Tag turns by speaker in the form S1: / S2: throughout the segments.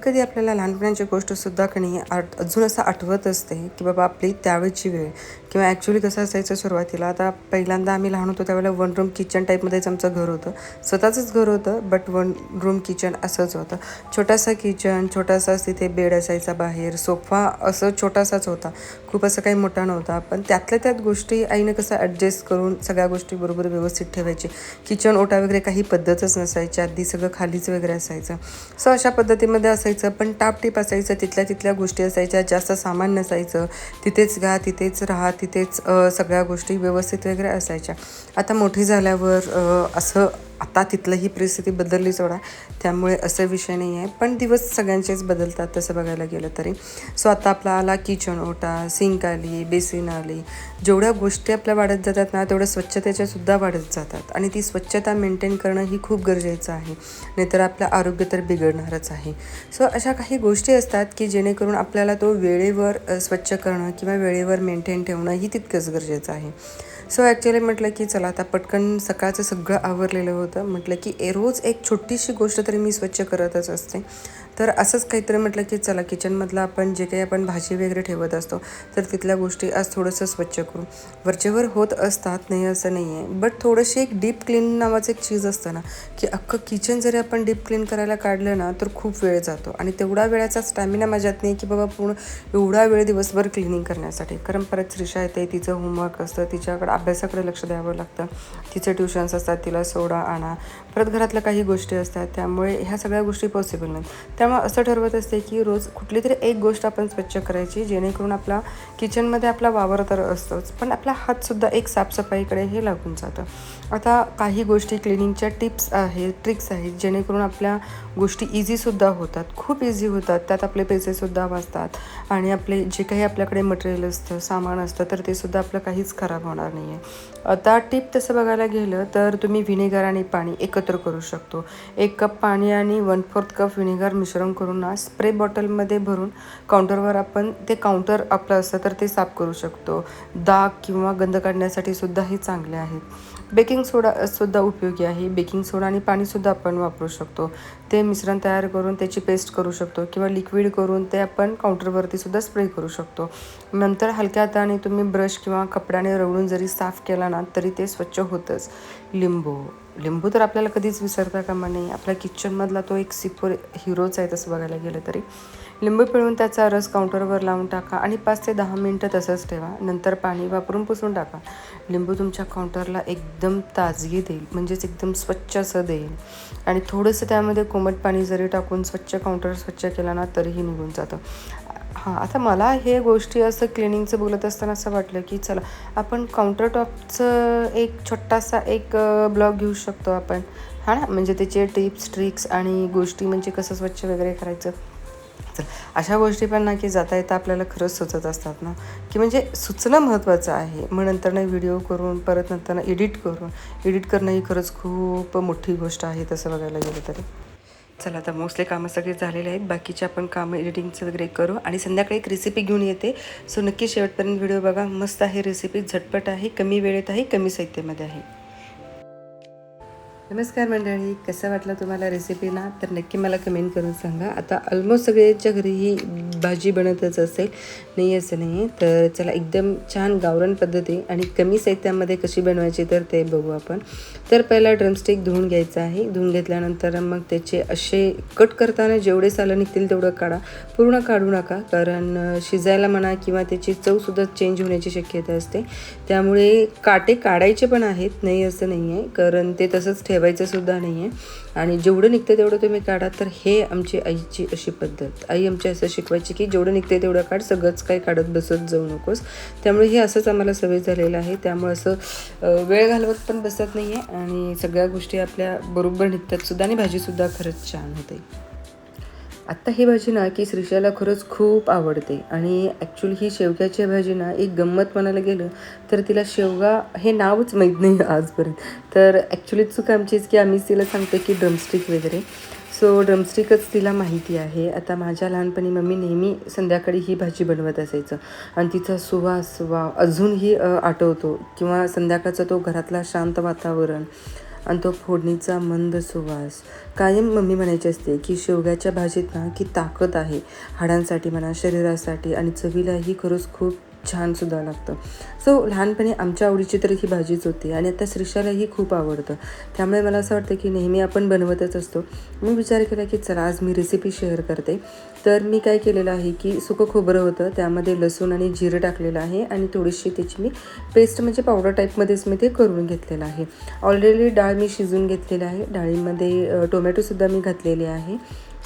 S1: कधी कधी आपल्याला लहानपणाची गोष्टसुद्धा कणी नाही आठ अजून असं आठवत असते की बाबा आपली त्यावेळची वेळ. किंवा ॲक्च्युली कसं असायचं सुरुवातीला आता पहिल्यांदा आम्ही लहान होतो त्यावेळेला वन रूम किचन टाईपमध्येच आमचं घर होतं. स्वतःचंच घर होतं बट वन रूम किचन असंच होतं. छोटासा किचन छोटासाच तिथे बेड असायचा बाहेर सोफा असं छोटासाच होता. खूप असं काही मोठा नव्हता पण त्यातल्या त्यात गोष्टी आईनं कसं ॲडजस्ट करून सगळ्या गोष्टी बरोबर व्यवस्थित ठेवायची. किचन ओटा वगैरे काही पद्धतच नसायची आधी सगळं खालीच वगैरे असायचं. सो अशा पद्धतीमध्ये असं असायचं पण टापटीप असायचं तिथल्या तिथल्या गोष्टी असायच्या जास्त सामान नसायचं. तिथेच घा तिथेच राहा तिथेच सगळ्या गोष्टी व्यवस्थित वगैरे असायच्या. आता मोठी झाल्यावर असं आता तिथलं ही परिस्थिती बदलली सोडा. त्यामुळे असं विषय नाही आहे. पण दिवस सगळ्यांचेच बदलतात तसं बघायला गेलं तरी. सो आता आपला आला किचन ओटा सिंक आली बेसिन आली. जेवढ्या गोष्टी आपल्या वाढत जातात ना तेवढ्या स्वच्छतेच्या सुद्धा वाढत जातात. आणि ती स्वच्छता मेंटेन करणं ही खूप गरजेचं आहे. नाहीतर आपलं आरोग्य तर बिघडणारच आहे. सो अशा काही गोष्टी असतात की जेणेकरून आपल्याला तो वेळेवर स्वच्छ करणं किंवा वेळेवर मेंटेन ठेवणं ही तितकंच गरजेचं आहे. सो ॲक्च्युली म्हटलं की चला आता पटकन सकाळचं सगळं आवरलेलं होतं. म्हटलं की ए रोज एक छोटीशी गोष्ट तरी मी स्वच्छ करतच असते. तर असंच काहीतरी म्हटलं की चला किचनमधलं आपण जे काही आपण भाजी वगैरे ठेवत असतो तर तिथल्या गोष्टी आज थोडंसं स्वच्छ करू. वरचेवर होत असतात नाही असं नाही आहे. बट थोडंशी एक डीप क्लीन नावाचं एक चीज असतं ना की अख्खं किचन जरी आपण डीप क्लीन करायला काढलं ना तर खूप वेळ जातो. आणि तेवढा वेळाचा स्टॅमिना माझ्यात नाही की बाबा पूर्ण एवढा वेळ दिवसभर क्लिनिंग करण्यासाठी. कारण परत श्रीषा येते तिचं होमवर्क असतं तिच्याकडे अभ्यासाकडे लक्ष द्यावं लागतं. तिचे ट्युशन्स असतात तिला सोडा आणा. परत घरातल्या काही गोष्टी असतात त्यामुळे ह्या सगळ्या गोष्टी पॉसिबल नाहीत. त्यामुळे असं ठरवत असते की रोज कुठली तरी एक गोष्ट आपण स्वच्छ करायची जेणेकरून आपला किचनमध्ये आपला वावर तर असतोच पण आपला हातसुद्धा एक साफसफाईकडे हे लागून जातं. आता काही गोष्टी क्लिनिंगच्या टिप्स आहेत ट्रिक्स आहेत जेणेकरून आपल्या गोष्टी इझीसुद्धा होतात खूप इझी होतात. त्यात आपले पैसेसुद्धा वाचतात आणि आपले जे काही आपल्याकडे मटेरियल असतं सामान असतं तर ते सुद्धा आपलं काहीच खराब होणार नाही आहे आता टिप तसं बघायला गेलं तर तुम्ही व्हिनेगर आणि पाणी एकत्र करू शकतो. एक कप पाणी आणि वन फोर्थ कप व्हिनेगर मिश्रण करून ना स्प्रे बॉटलमध्ये भरून काउंटरवर आपण ते काउंटर आपलं असतं तर ते साफ करू शकतो. दाग किंवा गंध काढण्यासाठी सुद्धा हे चांगले आहेत. बेकिंग सोडा सुद्धा उपयोगी आहे. बेकिंग सोडा आणि पाणीसुद्धा आपण वापरू शकतो. ते मिश्रण तयार करून त्याची पेस्ट करू शकतो किंवा लिक्विड करून ते आपण काउंटरवरती सुद्धा स्प्रे करू शकतो. नंतर हलक्या हाताने तुम्ही ब्रश किंवा कपड्याने रवडून जरी साफ केला ना तरी ते स्वच्छ होतंच. लिंबू. लिंबू तर आपल्याला कधीच विसरता कामा नाही आपल्या किचनमधला तो एक सिपोर हिरोच आहे तसं बघायला गेलं तरी. लिंबू पिळून त्याचा रस काउंटरवर लावून टाका आणि पाच ते दहा मिनटं तसंच ठेवा. नंतर पाणी वापरून पुसून टाका. लिंबू तुमच्या काउंटरला एकदम ताजगी देईल. म्हणजेच एकदम स्वच्छ असं देईल. आणि थोडंसं त्यामध्ये कोमट पाणी जरी टाकून स्वच्छ काउंटर स्वच्छ केला ना तरीही निघून जातं. हां आता मला हे गोष्टी असं क्लिनिंगचं बोलत असताना असं वाटलं की चला आपण काउंटर टॉपचं एक छोटासा एक ब्लॉग घेऊ शकतो आपण. हां ना? म्हणजे त्याचे टिप्स ट्रिक्स आणि गोष्टी म्हणजे कसं स्वच्छ वगैरे करायचं. चल अशा गोष्टी पण ना की जाता येता आपल्याला खरंच सुचत असतात ना. की म्हणजे सुचणं महत्त्वाचं आहे. मग नंतरनं व्हिडिओ करून परत नंतरनं एडिट करून. एडिट करणं ही खरंच खूप मोठी गोष्ट आहे तसं बघायला गेलं तरी. चला आता मोस्टली कामं सगळी झालेली आहेत. बाकीचे आपण कामं एडिटिंगचं वगैरे करू. आणि संध्याकाळी एक रेसिपी घेऊन येते. सो नक्की शेवटपर्यंत व्हिडिओ बघा. मस्त आहे रेसिपी झटपट आहे. कमी वेळेत आहे कमी साहित्यामध्ये आहे. नमस्कार मंडळी कसं वाटलं तुम्हाला रेसिपी ना? तर नक्की मला कमेंट करून सांगा. आता ऑलमोस्ट सगळ्यांच्या घरी ही भाजी बनतच असेल. नाही असं नाही. तर चला एकदम छान गावरण पद्धती आणि कमी साहित्यामध्ये कशी बनवायची तर ते बघू आपण. तर पहिला ड्रमस्टिक धुवून घ्यायचा आहे. धुवून घेतल्यानंतर मग त्याचे असे कट करताना जेवढे सालं निघतील तेवढं काढा. पूर्ण काढू नका कारण शिजायला म्हणा किंवा त्याची चवसुद्धा चेंज होण्याची शक्यता असते. त्यामुळे काटे काढायचे पण आहेत. नाही असं नाही आहे कारण ते तसंच ठेवायचं सुद्धा नाही आहे आणि जेवढं निघतं तेवढं तुम्ही काढा तर हे आमची आईची अशी पद्धत. आई आमची असं शिकवायची की जेवढं निघते तेवढं काढ सगळंच काही काढत बसत जाऊ नकोस. त्यामुळे हे असंच आम्हाला सवय झालेलं आहे. त्यामुळे असं वेळ घालवत पण बसत नाही आहे आणि सगळ्या गोष्टी आपल्या बरोबर निघतात सुद्धा आणि भाजीसुद्धा खरंच छान होते. आत्ता ही भाजी ना की श्रीषाला खरंच खूप आवडते. आणि ॲक्च्युली ही शेवग्याची भाजी ना एक गंमत म्हणायला गेलं तर तिला शेवगा हे नावच माहीत नाही आजपर्यंत. तर ॲक्च्युली चूक आमचीच की आम्हीच तिला सांगतो की ड्रमस्टिक वगैरे. सो ड्रमस्टिकच तिला माहिती आहे. आता माझ्या लहानपणी मम्मी नेहमी संध्याकाळी ही भाजी बनवत असायचं. आणि तिचा सुवास वा अजूनही आठवतो. किंवा संध्याकाळचा तो घरातला शांत वातावरण.
S2: आणि तो फोडणीचा मंद सुवास. कायम मम्मी म्हणायची असते की शेवग्याच्या भाजीत ना की ताकद आहे. हाडांसाठी म्हणा शरीरासाठी आणि चवीलाही खरंच खूप छानसुद्धा लागतं. सो लहानपणी आमच्या आवडीची तर ही भाजीच होती आणि आता श्रीषालाही खूप आवडतं. त्यामुळे मला असं वाटतं की नेहमी आपण बनवतच असतो. मी विचार केला की चला आज मी रेसिपी शेअर करते. तर मी काय केलेलं आहे की सुकं खोबरं होतं त्यामध्ये लसूण आणि जिरं टाकलेलं आहे आणि थोडीशी त्याची मी पेस्ट म्हणजे पावडर टाईपमध्येच मी ते करून घेतलेलं आहे. ऑलरेडी डाळ मी शिजून घेतलेलं आहे. डाळीमध्ये टोमॅटोसुद्धा मी घातलेले आहे.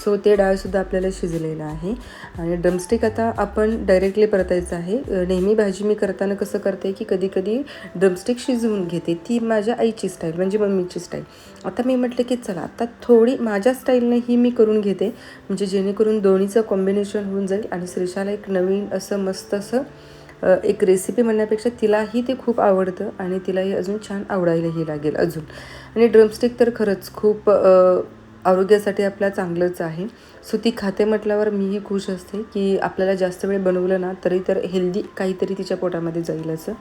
S2: सो ते डाळसुद्धा आपल्याला शिजलेलं आहे. आणि ड्रमस्टिक आता आपण डायरेक्टली परतायचं आहे. नेहमी भाजी मी करताना कसं करते की कधी कधी ड्रमस्टिक शिजवून घेते. ती माझ्या आईची स्टाईल म्हणजे मम्मीची स्टाईल आता मी म्हटलं की चला आता थोडी माझ्या स्टाईलने ही मी करून घेते. म्हणजे जेणेकरून दोन्हीचं कॉम्बिनेशन होऊन जाईल आणि श्रीषाला एक नवीन असं मस्त असं एक रेसिपी म्हणण्यापेक्षा तिलाही ते खूप आवडतं आणि तिलाही अजून छान आवडायलाही लागेल अजून. आणि ड्रमस्टिक तर खरंच खूप आरोग्यासाठी आपल्या चांगलंच आहे. सो ती खाते म्हटल्यावर मीही खुश असते की आपल्याला जास्त वेळ बनवलं ना तरी तर हेल्दी काहीतरी तिच्या पोटामध्ये जाईल असं.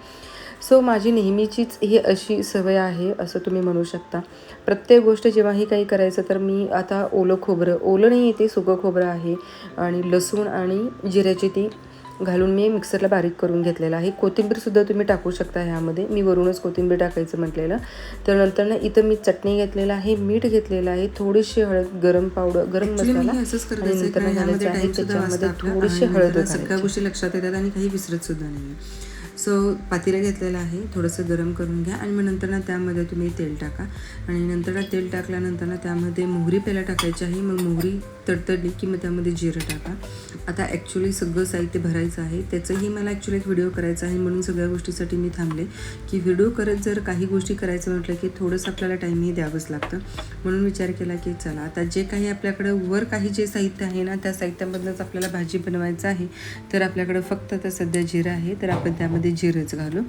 S2: सो माझी नेहमीचीच ही अशी सवय आहे असं तुम्ही म्हणू शकता. प्रत्येक गोष्ट जेव्हाही काही करायचं तर मी आता ओलं खोबरं ओलं नाही येते सुकं खोबरं आहे आणि लसूण आणि जिऱ्याची ती घालून मी मिक्सरला बारीक करून घेतलेलं आहे. कोथिंबीरसुद्धा तुम्ही टाकू शकता ह्यामध्ये. मी वरूनच कोथिंबीर टाकायचं म्हटलेलं. तर नंतर ना इथं मी चटणी घेतलेलं आहे मीठ घेतलेलं आहे थोडीशी हळद गरम पावडर गरम मसाला. आणि नंतर घालायचं आहे त्याच्यामध्ये थोडीशी हळद
S1: सगळ्या गोष्टी लक्षात येतात आणि काही विसरत सुद्धा नाही सो पातेलं घेतलेलं आहे. थोडंसं गरम करून घ्या आणि मग नंतर ना त्यामध्ये तुम्ही तेल टाका. आणि नंतर ना तेल टाकल्यानंतर ना त्यामध्ये मोहरी पहिला टाकायची आहे. मग मोहरी तडतडली की मग त्यामध्ये जिरं टाका. आता ॲक्च्युली सगळं साहित्य भरायचं आहे. त्याचंही मला ॲक्च्युली एक व्हिडिओ करायचा आहे. म्हणून सगळ्या गोष्टीसाठी मी थांबले. की व्हिडिओ करत जर काही गोष्टी करायचं म्हटलं की थोडंसं आपल्याला टाईमही द्यावंच लागतं. म्हणून विचार केला की चला आता जे काही आपल्याकडं वर काही जे साहित्य आहे ना त्या साहित्यामधनंच आपल्याला भाजी बनवायचं आहे. तर आपल्याकडं फक्त आता सध्या जिरं आहे. तर आपण त्यामध्ये जिरंच घालू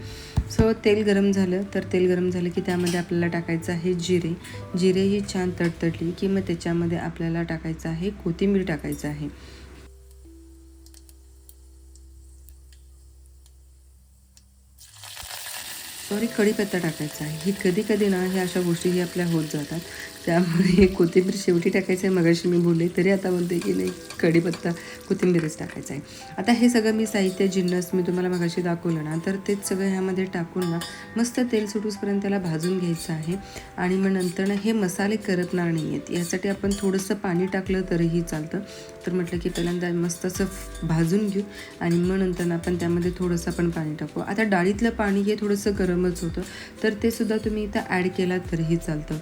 S1: सो तेल गरम झालं तर तेल गरम झालं की त्यामध्ये आपल्याला टाकायचं आहे जिरे. जिरे ही छान तडतडली की मग त्याच्यामध्ये आपल्याला टाकायचं आहे कोथिंबीर टाकायचं आहे. सॉरी कढीपत्ता टाकायचा आहे. ही कधी कधी ना ह्या अशा गोष्टीही आपल्या होत जातात. त्यामुळे कोथिंबीर शेवटी टाकायचं आहे. मगाशी मी बोलले तरी आता म्हणते की नाही कढीपत्ता कोथिंबीरच टाकायचा आहे. आता हे सगळं मी साहित्य जिन्नस मी तुम्हाला मगाशी दाखवलं ना तर तेच सगळं ह्यामध्ये टाकून ना मस्त तेल सुटूसपर्यंत त्याला भाजून घ्यायचं आहे. आणि मग नंतर ना हे मसाले करपणार नाही आहेत यासाठी आपण थोडंसं पाणी टाकलं तरीही चालतं. तर म्हटलं की पहिल्यांदा मस्त असं भाजून घेऊ. आणि मग नंतर आपण त्यामध्ये थोडंसं आपण पाणी टाकू. आता डाळीतलं पाणी हे थोडंसं गरमच होतं. तर ते सुद्धा तुम्ही इथं ॲड केला तरीही चालतं.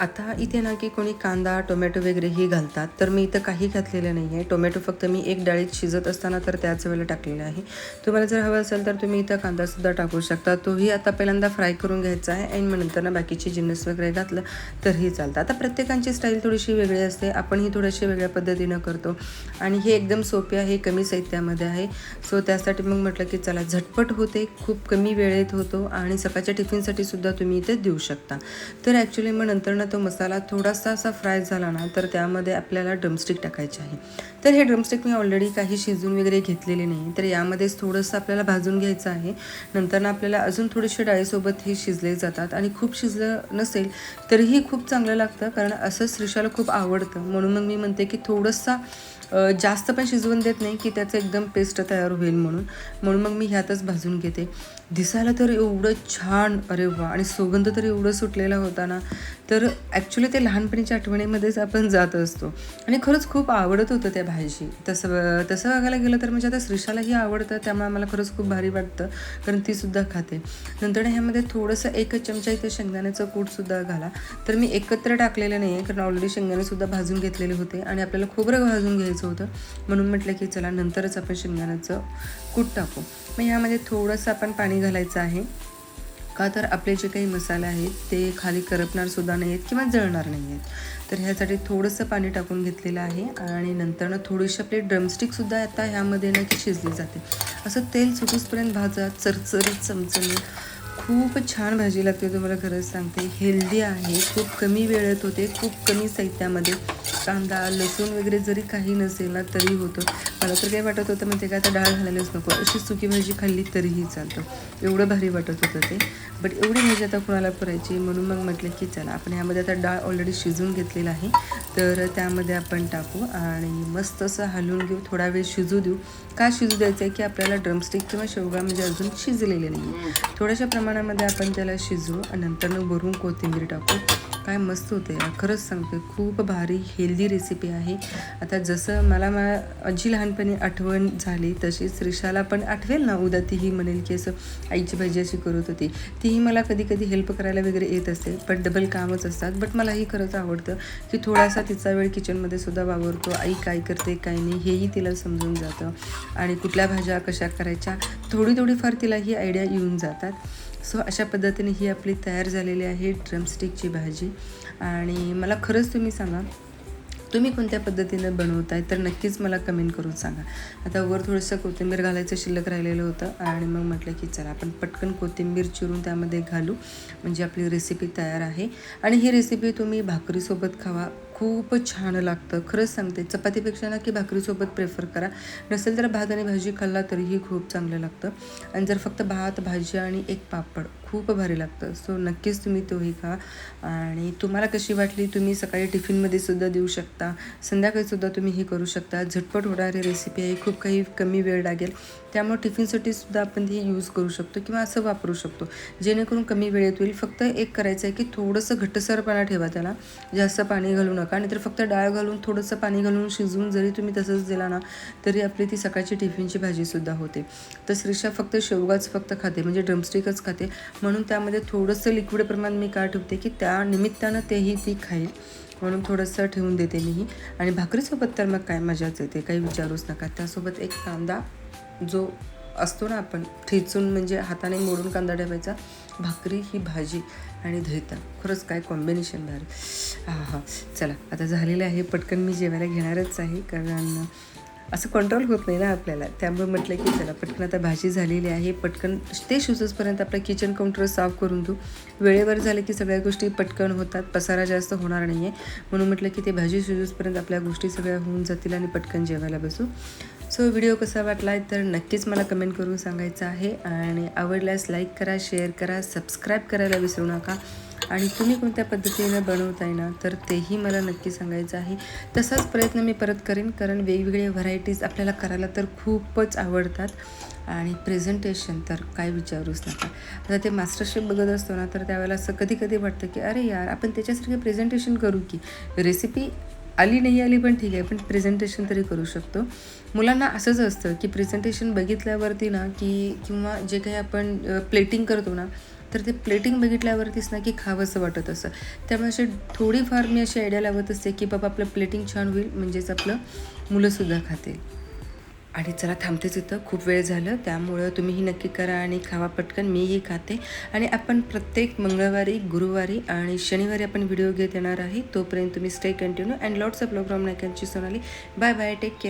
S1: आता इथे ना की कोणी कांदा टोमॅटो वगैरेही घालतात तर मी इथं काही घातलेलं नाही आहे टोमॅटो फक्त मी एक डाळीत शिजत असताना तर त्याच वेळेला टाकलेलं आहे. तुम्हाला जर हवं असेल तर तुम्ही इथं कांदासुद्धा टाकू शकता. तोही आता पहिल्यांदा फ्राय करून घ्यायचा आहे आणि मग नंतर ना बाकीचे जिन्नस वगैरे घातलं तरीही चालतं. आता प्रत्येकांची स्टाईल थोडीशी वेगळी असते. आपण ही थोडीशी वेगळ्या पद्धतीनं करतो. आणि हे एकदम सोपे आहे कमी साहित्यामध्ये आहे. सो त्यासाठी मग म्हटलं की चला झटपट होते खूप कमी वेळेत होतो आणि सकाळच्या टिफिनसाठी सुद्धा तुम्ही इथे देऊ शकता. तर ॲक्च्युली मग नंतर ना तो मसाला थोडासा असा फ्राय झाला ना तर त्यामध्ये आपल्याला ड्रमस्टिक टाकायचे आहे. तर हे ड्रमस्टिक मी ऑलरेडी काही शिजून वगैरे घेतलेले नाही तर यामध्येच थोडंसं आपल्याला भाजून घ्यायचं आहे. नंतर ना आपल्याला अजून थोडेसे डाळीसोबत हे शिजले जातात आणि खूप शिजलं नसेल तरीही खूप चांगलं लागतं कारण असं श्रीषाला खूप आवडतं. म्हणून मग मी म्हणते की थोडंसं जास्त पण शिजवून देत नाही की त्याचं एकदम पेस्ट तयार होईल म्हणून. म्हणून मग मी ह्यातच भाजून घेते. दिसायला तर एवढं छान अरे वा! आणि सुगंध तर एवढं सुटलेला होता ना तर ॲक्च्युली ते लहानपणीच्या आठवणीमध्येच आपण जात असतो. आणि खरंच खूप आवडत होतं त्या भाजी तसं तसं बघायला गेलं तर म्हणजे आता श्रीषालाही आवडतं त्यामुळे मला खरंच खूप भारी वाटतं कारण ती सुद्धा खाते. नंतर ह्यामध्ये थोडंसं एकच चमचा इथे शेंगदाण्याचं कूटसुद्धा घाला. तर मी एकत्र टाकलेलं नाही आहे कारण ऑलरेडी शेंगदाणेसुद्धा भाजून घेतलेले होते आणि आपल्याला खोबरं भाजून घ्यायचं होतं. म्हणून म्हटलं की चला नंतरच आपण शेंगदाण्याचं कूट टाकू. मग ह्यामध्ये थोडंसं आपण पाणी घालायचं आहे. का तर आपले जे काही मसाले आहेत ते खाली करपणार सुद्धा नाही आहेत किंवा जळणार नाही आहेत तर ह्यासाठी थोडंसं पाणी टाकून घेतलेलं आहे आणि नंतर ना थोडीशी आपली ड्रमस्टिकसुद्धा आता ह्यामध्ये ना की शिजली जाते. असं तेल सुटूसपर्यंत भाजा चरचरीत चमचमीत खूप छान भाजी लागते तुम्हाला खरंच सांगते. हेल्दी आहे खूप कमी वेळेत होते खूप कमी साहित्यामध्ये. कांदा लसूण वगैरे जरी काही नसेल ना तरी होतं. मला तर काय वाटत होतं म्हणजे काय आता डाळ घालायलाच नको. अशी सुकी भाजी खाल्ली तरीही चालतं. एवढं भारी वाटत होतं ते. बट एवढी भाजी आता कुणाला करायची म्हणून मग म्हटलं की चला आपण ह्यामध्ये आता डाळ ऑलरेडी शिजवून घेतलेला आहे. तर त्यामध्ये आपण टाकू आणि मस्त असं हलवून घेऊ. थोडा वेळ शिजू देऊ. का शिजू द्यायचं आहे की आपल्याला ड्रमस्टिक किंवा शेवगा म्हणजे अजून शिजलेले नाही थोड्याशा प्रमाणात प्रमाणामध्ये आपण त्याला शिजवू आणि नंतरनं भरून कोथिंबीर टाकू. काय मस्त होते खरंच सांगते खूप भारी हेल्दी रेसिपी आहे. आता जसं मला मा आजी लहानपणी आठवण झाली तशी श्रीषाला पण आठवेल ना? उद्या तीही म्हणेल की असं आईची भाजी अशी करत होती. तीही मला कधी कधी हेल्प करायला वगैरे येत असते पण डबल कामच असतात. बट मलाही खरंच आवडतं की थोडासा तिचा वेळ किचनमध्ये सुद्धा वावरतो. आई काय करते काय नाही हेही तिला समजून जातं. आणि कुठल्या भाज्या कशा करायच्या थोडी थोडीफार तिला ही आयडिया येऊन जातात. सो अशा पद्धतीने ही आपली तयार झालेली आहे ड्रमस्टिकची भाजी. आणि मला खरंच तुम्ही सांगा तुम्ही कोणत्या पद्धतीनं बनवताय? तर नक्कीच मला कमेंट करून सांगा. आता वर थोडंसं कोथिंबीर घालायचं शिल्लक राहिलेलं होतं आणि मग म्हटलं की चला आपण पटकन कोथिंबीर चिरून त्यामध्ये घालू. म्हणजे आपली रेसिपी तयार आहे. आणि ही रेसिपी तुम्ही भाकरीसोबत खावा खूप छान लागतं. खरंच सांगते चपातीपेक्षा ना की भाकरीसोबत प्रेफर करा. नसेल तर भात आणि भाजी खाल्ला तरीही खूप चांगलं लागतं. आणि जर फक्त भात भाजी आणि एक पापड खूप भारी लागतं. सो नक्कीच तुम्ही तोही खा. आणि तुम्हाला कशी वाटली तुम्ही सकाळी टिफिनमध्ये सुद्धा देऊ शकता. संध्याकाळीसुद्धा तुम्ही हे करू शकता. झटपट होणारी रेसिपी आहे. खूप काही कमी वेळ लागेल. त्यामुळे टिफिनसाठी सुद्धा आपण हे यूज करू शकतो किंवा असं वापरू शकतो. जेणेकरून कमी वेळेत होईल. फक्त एक करायचं आहे की थोडंसं घट्टसरपणा ठेवा त्याला. जास्त पाणी घालू नका. नाहीतर फक्त डाळ घालून थोडंसं पाणी घालून शिजवून जरी तुम्ही तसंच दिला ना तरी आपली ती सकाळची टिफिनची भाजीसुद्धा होते. तर श्रीषा फक्त शेवगाच फक्त खाते म्हणजे ड्रमस्टिकच खाते. म्हणून त्यामध्ये थोडंसं लिक्विड प्रमाण मी का ठेवते की त्या निमित्तानं तेही ती खाईल. म्हणून थोडंसं ठेवून देते मीही. आणि भाकरीसोबत तर मग काय मजाच येते. काही विचारूच नका. त्यासोबत एक कांदा जो असतो ना आपण ठेचून म्हणजे हाताने मोडून कांदा ठेवायचा भाकरी ही भाजी आणि धैता खरंच काय कॉम्बिनेशन भारी. हां हां. चला आता झालेलं आहे पटकन मी जेवायला घेणारच आहे कारण असं कंट्रोल होत नाही ना आपल्याला. त्यामुळे म्हटलं की चला पटकन आता भाजी झालेली आहे पटकन ते शिजोसपर्यंत आपलं किचन काउंटर साफ करून घेऊ वेळेवर झालं की सगळ्या गोष्टी पटकन होतात पसारा जास्त होणार नाही आहे म्हणून म्हटलं की ते भाजी शिजोसपर्यंत आपल्या गोष्टी सगळ्या होऊन जातील आणि पटकन जेवायला बसू. सो व्हिडिओ कसा वाटला आहे तर नक्कीच मला कमेंट करून सांगायचं आहे. आणि आवडल्यास लाईक करा शेअर करा सबस्क्राईब करायला विसरू नका. आणि तुम्ही कोणत्या पद्धतीनं बनवताय ना तर तेही मला नक्की सांगायचं आहे. तसाच प्रयत्न मी परत करेन कारण वेगवेगळे व्हरायटीज आपल्याला करायला तर खूपच आवडतात. आणि प्रेझेंटेशन तर काय विचारूच नका. आता ते मास्टरशेफ बघत असतो ना तर त्यावेळेला असं कधी कधी वाटतं की अरे यार आपण त्याच्यासारखे प्रेझेंटेशन करू की? रेसिपी आली नाही आली पण ठीक आहे पण प्रेझेंटेशन तरी करू शकतो. मुलांना असंच असतं की प्रेझेंटेशन बघितल्यावरती ना की किंवा जे काही आपण प्लेटिंग करतो ना तर ते प्लेटिंग बघितल्यावरतीच ना की खावंसं वाटत असं. त्यामुळे अशी थोडीफार मी अशी आयडिया लावत असते की बाबा आपलं प्लेटिंग छान होईल म्हणजेच आपलं मुलंसुद्धा खातील. आणि चला थांबतेच इथं खूप वेळ झालं त्यामुळं तुम्हीही नक्की करा आणि खावा पटकन मीही खाते. आणि आपण प्रत्येक मंगळवारी गुरुवारी आणि शनिवारी आपण व्हिडिओ घेत येणार आहे. तोपर्यंत तुम्ही stay continue and lots of program from नायकांची Sonali bye bye take care